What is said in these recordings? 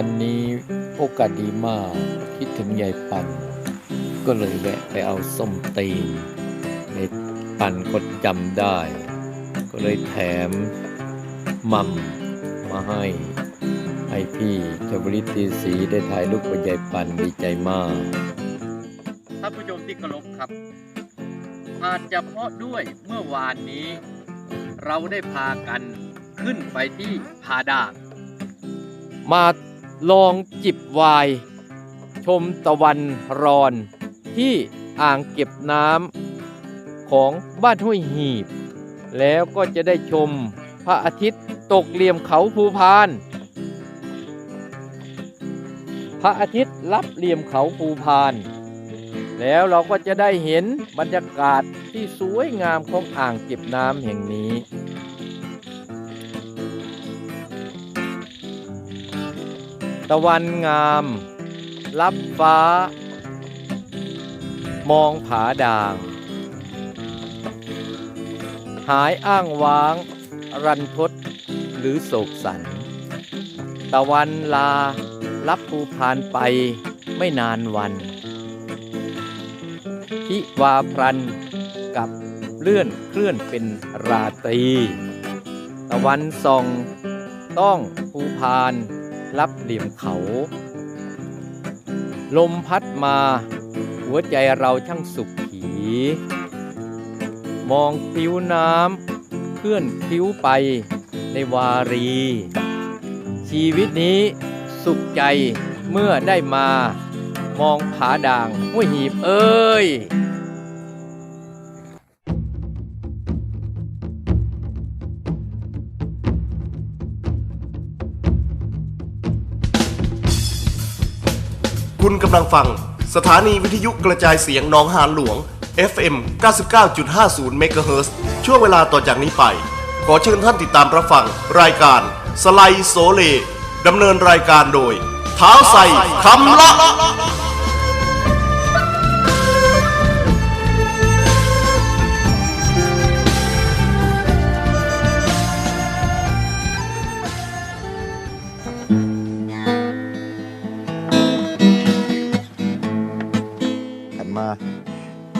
วันนี้โอกาสดีมากคิดถึงยายปัน ก็เลยแวะไปเอาส้มตีนในปันก็จำได้ ก็เลยแถมมัมมาให้ให้พี่ชวลิตตีสีได้ถ่ายรูปกับยายปันดีใจมากท่านผู้ชมที่เคารพครับ อาจจะเพราะด้วยเมื่อวานนี้ เราได้พากันขึ้นไปที่ผาด่างมา ลองจิบไวาย ชมตะวันรอนที่อ่างเก็บน้ำของบ้านห้วยหีบ แล้วก็จะได้ชมพระอาทิตย์ตกเหลี่ยมเขาภูพาน พระอาทิตย์รับเหลี่ยมเขาภูพาน แล้วเราก็จะได้เห็นบรรยากาศที่สวยงามของอ่างเก็บน้ำแห่งนี้ ตะวันงามรับฟ้า มองผาด่าง หายอ้างว้าง รันทดหรือโศกสัน ตะวันลารับภูพานไปไม่นานวันทิวาพรันกับเลื่อนเคลื่อนเป็นราตรี ตะวันส่อง ต้องภูพาน รับเหลี่ยมเขา ลมพัดมา หัวใจเราช่างสุขขี มองผิวน้ำเคลื่อนผิวไปในวารี ชีวิตนี้สุขใจเมื่อได้มา มองผาด่างห้วยหีบเอ้ย คุณกำลังฟัง สถานีวิทยุกระจายเสียงหนองหานหลวง FM 99.50 MHz ช่วงเวลาต่อจากนี้ไป ขอเชิญท่านติดตามรับฟัง รายการ สไลด์โซเลดำเนินรายการโดยเท้าใส่คำละหั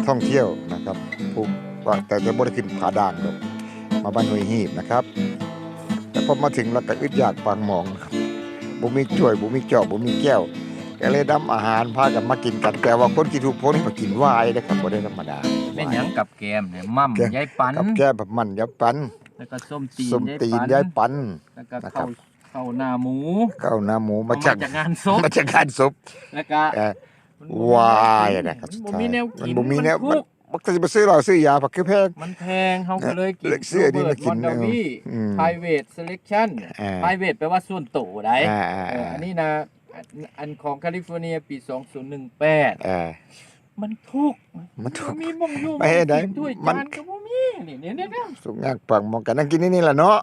ท่องเที่ยวนะครับผูกว่าแต่จะบ่ได้ขึ้นผาด่างดอกมาบ้านหน่วยหีบนะครับ แต่พอมาถึงแล้วก็อึดอยากปางหมองนะครับบ่มีถ้วยบ่มีจอกบ่มีแก้วก็เลยนำอาหารพากันมากินกันแต่ว่าคนกินทุกคนนี่มากินวายนะครับบ่ได้ธรรมดาเป็นหยังกับแกมเนี่ยมั่มแกมยายปันกับแก้แบบมันยับปันแล้วก็ส้มตีนส้มตีนยายปันแล้วก็นะครัข้าวบข้าวหน้าหมูข้าวหน้าหมูเอามามาจากจากงานศพมาจากการศพแล้วก็เอ่อมัน วายนะครับมันบ่มีแนวมักินนบ่มีแนวทุมันกข์มันก็จะไปซื้อเหล้าซื้อยาผักคือแพง มันแพงเขาก็เลยกินเลือกซื้ออันนี้มากินมอนดาวีอืม private selection อ่า private แปลว่าส่วนตัวได้อ่าอ่าเอออันนี้นะอันอันของแคลิฟอร์เนียปี 2018เออมันถูกมันถูกมีมองอยู่ไปให้ได้กินด้วยมัจานนก็บ่มีนี่เนี่ยเนี่ยเนี่ยสุกยากปังมองกันนั่งกินนี่นี่แหละเนาะ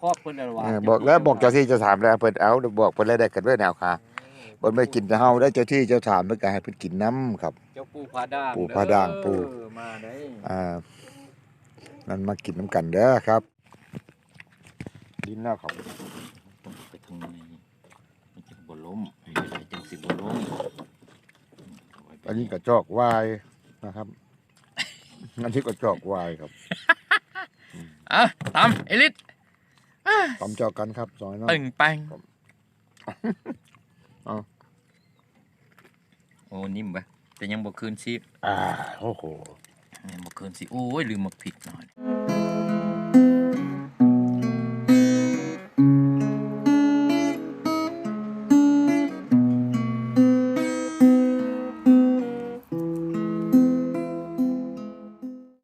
ครอบเพิ่นอะไรวะเออบอกแล้วบอกเจ้าที่เจ้าถามแล้วเพิ่นเอาเดี๋ยวบอกเพิ่นแล้วได้กันด้วยแนวค่ะ เพิ่นไม่กินแต่เฮาได้เจ้าที่เจ้าถามเพิ่นก็ให้เพิ่นกินน้ำครับ เจ้าปูผาด่างปูผาด่างปูเด้อมาได้อ่านั่นมากินน้ำกันเด้อครับ ดินแล้วครับต้องไปทางในมันจะบ่ล้มให้ได้จังสิบ่ล้มอันนี้กระจอกวายนะครับ อันนี้กระจอกวายครับอะตามเอลิทตำจอกกันครับซอยน้อยตึงแปังเอา โอ้นิ่มปะแต่ยังบ่คืนซีอ่าโอ้โหยังบ่คืนซีโอ้ยลืมมาผิดหน่อย